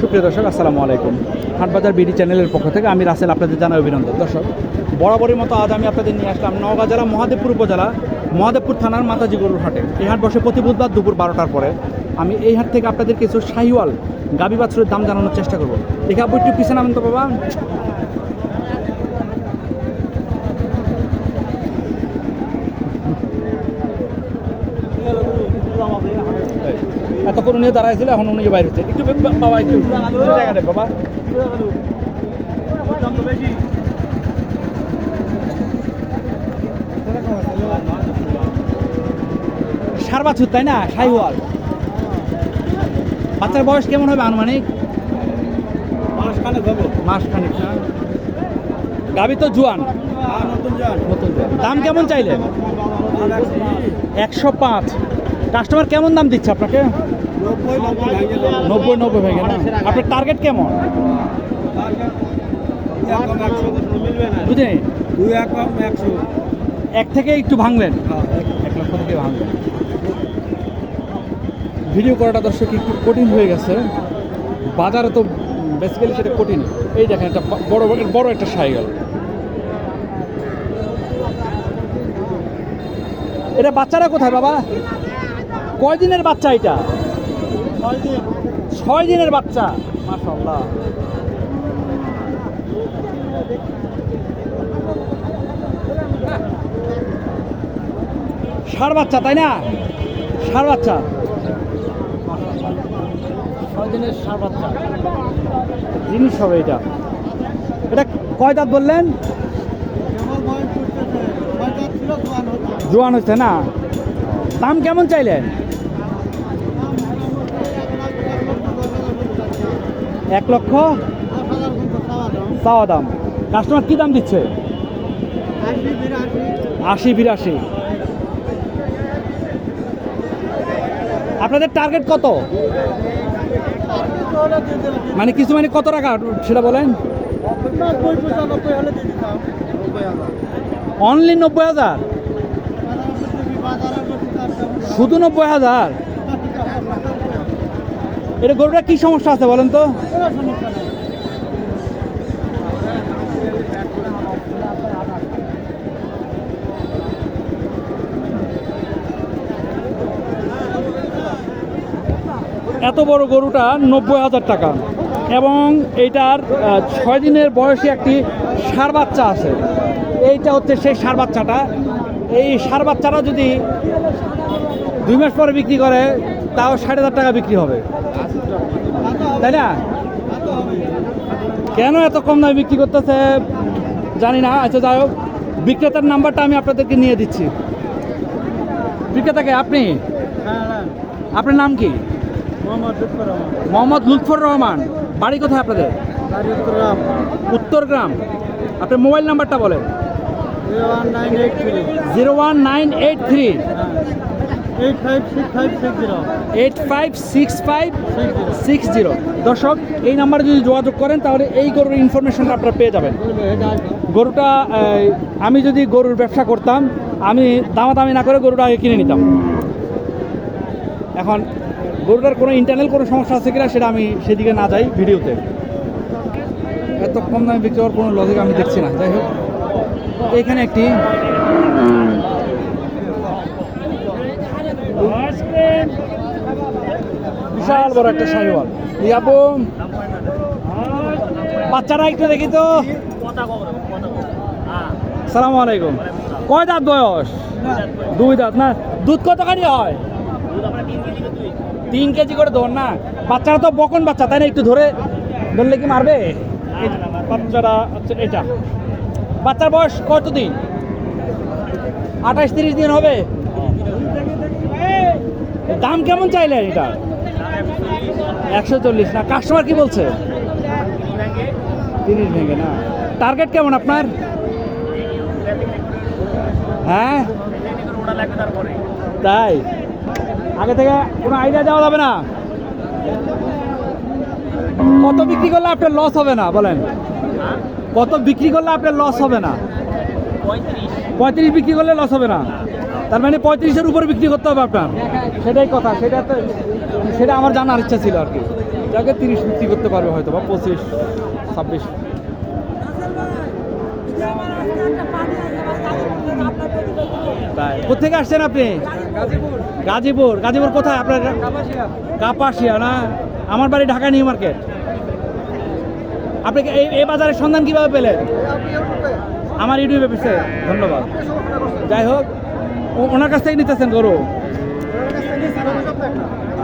সুপ্রিয় দর্শক, আসসালামু আলাইকুম। হাটবাজার বিডি চ্যানেলের পক্ষ থেকে আমি রাসেল আপনাদের জানাই অভিনন্দন। দর্শক বরাবরের মতো আজ আমি আপনাদের নিয়ে আসলাম নওগাঁ জেলা, মহাদেবপুর উপজেলা, মহাদেবপুর থানার মাতাজি গরুর হাটে। এই হাট বসে প্রতি বুধবার দুপুর বারোটার পরে আমি এই হাট থেকে আপনাদের কিছু শাহিওয়াল গাবি বাছুরের দাম জানানোর চেষ্টা করব। দেখে একটু পিছনে তো বাবা। এতক্ষণ উনি দাঁড়াইছিল, এখন উনি বাইরে হচ্ছে। একটু বাবা, একটু জায়গা দেন বাবা। সার বাছুর তাই না? সাইওয়াল বাচ্চার বয়স কেমন হবে আনুমানিক? মাস খানিক না গাবি তো জুয়ান। দাম কেমন চাইলেন? একশো পাঁচ। কাস্টমার কেমন দাম দিচ্ছে আপনাকে? নব্বই নব্বই হয়ে গেল আপনার টার্গেট কেমন? বুঝলেন? এক থেকে একটু ভাঙলেন? এক লক্ষ থেকে ভাঙলেন ভিডিও করাটা দর্শক একটু কঠিন হয়ে গেছে। বাজারে তো বেসিক্যালি সেটা কঠিন। এই দেখেন, একটা বড় বড় বড় একটা সাইকেল। এটা বাচ্চারা কোথায় বাবা? কয়দিনের বাচ্চা এটা? ছয় দিনের বাচ্চা। মাশাল্লাহ ষাড় বাচ্চা, তাই না? ষাড় বাচ্চা। ছয় দিনের ষাড় বাচ্চা। জিনিস হবে এটা। এটা কয় দাঁত বললেন? জোয়ান হচ্ছে না। দাম কেমন চাইলেন? এক লক্ষ চাওয়া দাম। কাস্টমার কি দাম দিচ্ছে? আশি বিরাশি। আপনাদের টার্গেট কত? মানে কিছু মানে কত টাকা, সেটা বলেন। অনলি নব্বই হাজার? শুধু নব্বই হাজার? এটা গরুটা কি সমস্যা আছে বলেন তো? এত বড় গরুটা নব্বই হাজার টাকা। এবং এইটার ছয় দিনের বয়সী একটি সার বাচ্চা আছে। এইটা হচ্ছে সেই সার বাচ্চাটা। এই সার বাচ্চাটা যদি দুই মাস পরে বিক্রি করে তাও ষাট হাজার টাকা বিক্রি হবে। তাই না? কেন এত কম দামে বিক্রি করতেছে জানি না। আচ্ছা যাই হোক। বিক্রেতার নাম্বারটা আমি আপনাদেরকে নিয়ে দিচ্ছি। বিক্রেতাকে আপনি? আপনার নাম কি? মোহাম্মদ লুৎফর রহমান। বাড়ি কোথায় আপনাদের? উত্তরগ্রাম আপনার মোবাইল নাম্বারটা বলেন। Zero one nine eight three. Eight five six five six zero. দর্শক, এই নাম্বারে যদি যোগাযোগ করেন, তাহলে এই গরুর ইনফরমেশনটা আপনারা পেয়ে যাবেন। গরুটা আমি যদি গরুর ব্যবসা করতাম, আমি দামাদামি না করে গরুটা আগে কিনে নিতাম। এখন, গরুটার কোনো ইন্টারনাল কোনো সমস্যা আছে কিনা, সেটা আমি সেদিকে না যাই ভিডিওতে। এত কম দামে বিক্রি হওয়ার কোনো লজিক আমি দেখছি না। যাই হোক এখানে একটি বড় একটা শাহিওয়াল ইয়াবো বাচ্চারা একটু দেখি তো। সালাম আলাইকুম। কয় দাঁত বয়স? দুই দাঁত না? দুধ কতখানি হয়? তিন কেজি করে ধর না? বাচ্চারা তো বকন বাচ্চা, তাই না? একটু ধরে ধরলে কি মারবে? বাচ্চারা এটা। বাচ্চার বয়স কত দিন আঠাশ তিরিশ দিন হবে? দাম কেমন চাইলেন এটা? একশো চল্লিশ। না কাস্টমার কি বলছে? তিরিশ ভেঙে, না। টার্গেট কেমন আপনার? হ্যাঁ? তাই? আগে থেকে কোনো আইডিয়া দেওয়া যাবে না? কত বিক্রি করলে আপনার লস হবে না, বলেন। কত বিক্রি করলে আপনার লস হবে না? পঁয়ত্রিশ বিক্রি করলে লস হবে না। তার মানে পঁয়ত্রিশের উপরে বিক্রি করতে হবে আপনার। সেটাই কথা, সেটা তো সেটা আমার জানার ইচ্ছা ছিল আর কি। যাকে তিরিশ বিক্রি করতে পারবে হয়তো বা, পঁচিশ, ছাব্বিশ। তাই। কোথেকে আসছেন আপনি? গাজীপুর। গাজীপুর কোথায়? আপনার কাপাসিয়া না? আমার বাড়ি ঢাকা নিউ মার্কেট। আপনি এই এই বাজারের সন্ধান কীভাবে পেলেন? আমার ইউটিউবে পেয়েছে ধন্যবাদ। যাই হোক ওনার কাছ থেকে নিতেছেন গরু?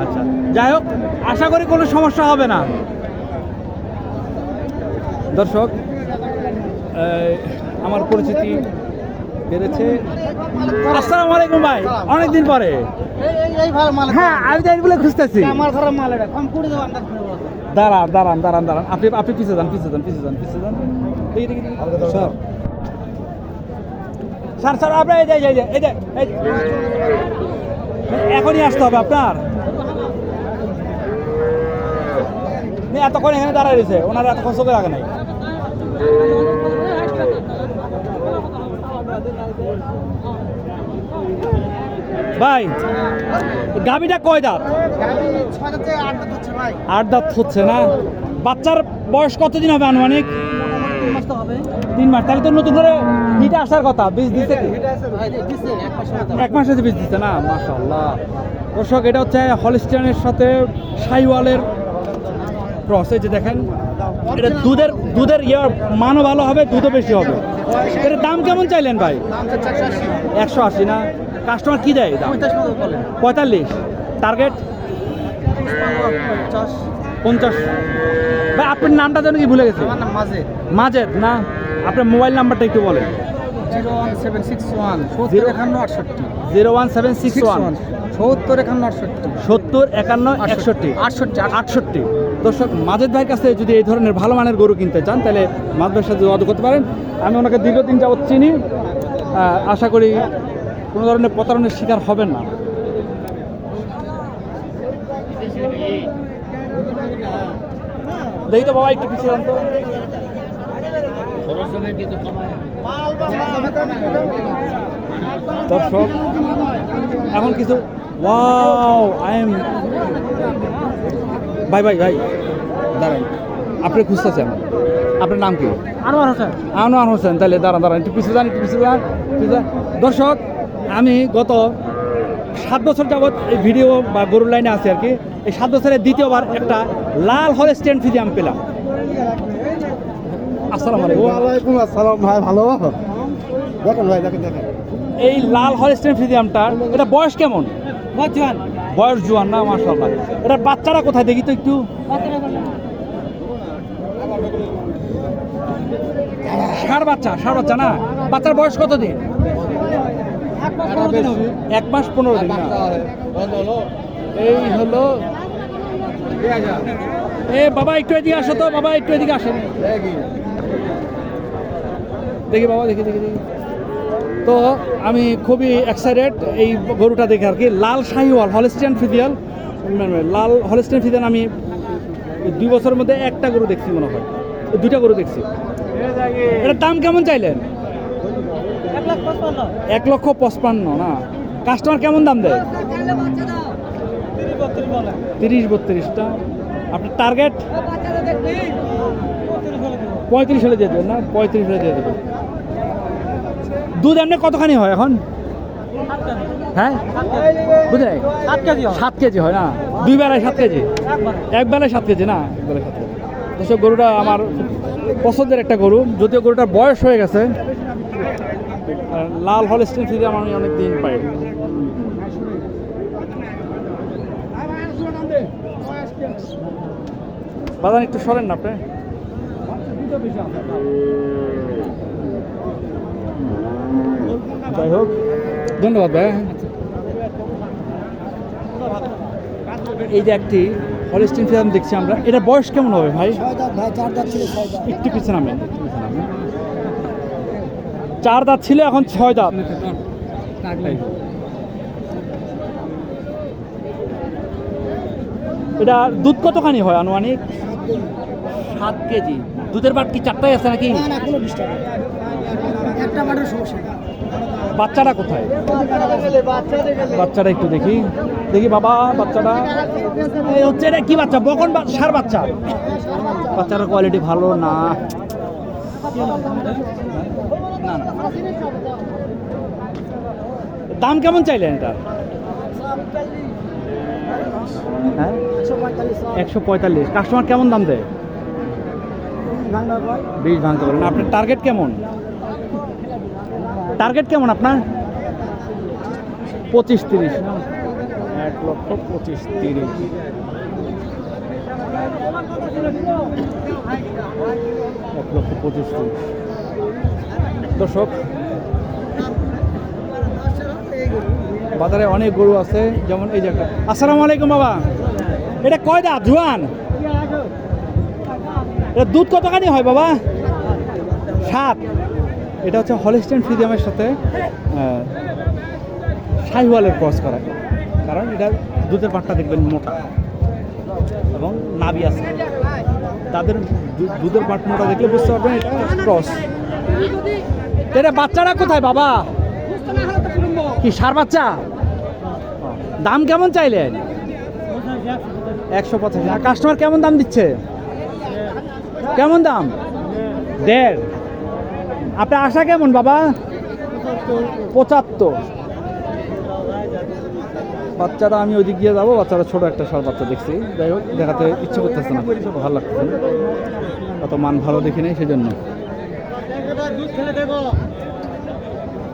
আচ্ছা। যাই হোক আশা করি কোনো সমস্যা হবে না। দর্শক আমার পরিচিতি বেড়েছে। আসসালামু আলাইকুম ভাই অনেকদিন পরে। হ্যাঁ আমি তো এইগুলো খুঁজতেছি। দাঁড়ান দাঁড়ান দাঁড়ান দাঁড়ান। আপনি আপনি পিছিয়ে যান পিছিয়ে যান পিছিয়ে যান পিছিয়ে যান। স্যার। স্যার স্যার আপনার এই যে এই যে এই যে। এখনই আসতে হবে আপনার। এতক্ষণ এখানে দাঁড়ায় রয়েছে ওনার এত কষ্ট করে আগে নাই। ভাই গাবিটা কয় দাঁত? আট দাঁত হচ্ছে না? বাচ্চার বয়স কতদিন হবে আনুমানিক? তিন মাস তো হবে। তিন মাস। তাহলে তো নতুন করে হিটে আসার কথা বীজ দিচ্ছে কি? এটা আছে ভাই দিচ্ছে এক মাস হয়ে এক বীজ দিচ্ছে না? মাশাল্লাহ দর্শক এটা হচ্ছে হলিস্টিয়ানের সাথে সাইওয়ালের ক্রস এই যে দেখেন এটা দুধের দুধের ইয়ার মানও ভালো হবে দুধও বেশি হবে। এটার দাম কেমন চাইলেন ভাই? একশো আশি না? কাস্টমার কি দেয় পঁয়তাল্লিশ টার্গেট? পঞ্চাশ। পঞ্চাশ। ভাই আপনার নামটা যেন কি ভুলে গেছে? আমার নাম মাজেদ। না? আপনার মোবাইল নাম্বারটা একটু বলেন। Zero one seven six one সত্তর একান্ন আটষট্টি। Zero one seven six one. সত্তর একান্ন আটষট্টি। সত্তর একান্ন একষট্টি। আটষট্টি আটষট্টি। দর্শক মাজেদ ভাইয়ের কাছে যদি এই ধরনের ভালো মানের গরু কিনতে চান তাহলে মাছ ভাইয়ের সাথে যোগাযোগ করতে পারেন। আমি ওনাকে দীর্ঘদিন যাবৎ চিনি। আশা করি কোনো ধরনের প্রতারণের শিকার হবেন না। দেখি তো বাবা একটু পিছিয়ে দর্শক এখন কিছু ওয়াও আই এম ভাই ভাই ভাই দাঁড়ান। আপনি খুঁজতেছেন? আপনার নাম কি? আনোয়ার হোসেন। আনোয়ার হোসেন তাহলে দাঁড়ান দাঁড়ান একটু পিছু যান একটু পিছু যান যান। দর্শক আমি গত সাত বছর যাবৎ এই ভিডিও বা গরুর লাইনে আছি আর কি। এই সাত বছরের দ্বিতীয়বার একটা লাল হল স্ট্যান্ড ফিজি আমি পেলাম। আসসালামু আলাইকুম। ওয়ালাইকুম আসসালাম ভাই ভালো? দেখেন ভাই দেখেন দেখেন। এই লাল হল স্ট্যান্ড ফিজিয়ামটা এটা বয়স কেমন? বুঝছেন বয়স জুয়ান না মাশাআল্লাহ। এটা বাচ্চারা কোথায় দেখি তো একটু? ষাঁড় বাচ্চা ষাঁড় বাচ্চা না? বাচ্চার বয়স কত দিন? এক মাস পনেরো দিন। এই হলো এ বাবা একটু এদিকে আসো তো। বাবা একটু এদিকে আসেন দেখি বাবা দেখি দেখি দেখি। তো আমি খুবই এক্সাইটেড এই গরুটা দেখে আর কি। লাল শাহিওয়াল হলিস্টিয়ান ফিজিয়াল লাল হলিস্টিয়ান ফিজিয়াল আমি দুই বছরের মধ্যে একটা গরু দেখছি মনে হয়। দুইটা গরু দেখছি। এটার দাম কেমন চাইলেন? এক এক লক্ষ পঁচপান্ন না। কাস্টমার কেমন দাম দেয়? তিরিশ বত্রিশটা। আপনার টার্গেট পঁয়ত্রিশ হলে দিয়ে দেবেন না? পঁয়ত্রিশ হলে দিয়ে দেবেন। দুধ এমনি কতখানি হয় এখন? হ্যাঁ? বুঝলে? সাত কেজি সাত কেজি হয় না? দুই বেলায় সাত কেজি? এক বেলায় সাত কেজি না? এক বেলায় সাত কেজি। দর্শক গরুটা আমার পছন্দের একটা গরু। যদিও গরুটার বয়স হয়ে গেছে লাল হল স্টিল ফিরে আমার আমি অনেক দিন পাই বাদান একটু সরেন না আপনি। যাই হোক, ধন্যবাদ ভাই। এই যে একটি হলিস্টিন ফিল্ম দেখছি আমরা। এটা বয়স কেমন হবে ভাই? একটু পিছনে নামেন। চার দাঁত ছিল, এখন ছয় দাঁত। এটা দুধ কতখানি হয় আনুমানিক? সাত কেজি। দুধের বাট কি চারটাই আছে নাকি? না না কোনো ডিস্টার্ব একটা বাটের সমস্যা বাচ্চাটা কোথায়? বাচ্চাটা একটু দেখি। দেখি বাবা বাচ্চাটা হচ্ছে এটা কি বাচ্চা? বকন ষাঁড় বাচ্চা? বাচ্চাটার কোয়ালিটি ভালো না। দাম কেমন চাইলেন এটা? হ্যাঁ? একশো পঁয়তাল্লিশ কাস্টমার কেমন দাম দেয়? বিশ ভাঙতে পারেন আপনার টার্গেট কেমন? টার্গেট কেমন আপনার? পঁচিশ তিরিশ। এক লক্ষ পঁচিশ তিরিশ। এক লক্ষ পঁচিশ তিরিশ। দর্শক বাজারে অনেক গরু আছে যেমন এই একটা। আসসালামু আলাইকুম বাবা। এটা কয় দাঁত জুয়ান? এটা দুধ কতখানি হয় বাবা? সাত। এটা হচ্ছে হলিস্টেন ফ্রিজিয়ামের সাথে আহ, শাহিওয়ালের ক্রস করা। কারণ এটা দুধের পাটটা দেখবেন মোটা। এবং নাবি আছে। তাদের দুধের পাট মোটা দেখলে বুঝতে পারবেন এটা ক্রস। এটা বাচ্চারা কোথায় বাবা? কি সার বাচ্চা? দাম কেমন চাইলেন? একশো পঁচাশি। আর কাস্টমার কেমন দাম দিচ্ছে? কেমন দাম? দেড়। আপনার আশা কেমন বাবা? পঁচাত্তর। বাচ্চারা আমি ওইদিক গিয়ে যাব বাচ্চারা ছোট একটা সার বাচ্চা দেখছি। যাই হোক, দেখাতে ইচ্ছে করতেছে না। ভালো লাগছে অত মান ভালো দেখি নেই, সেজন্য।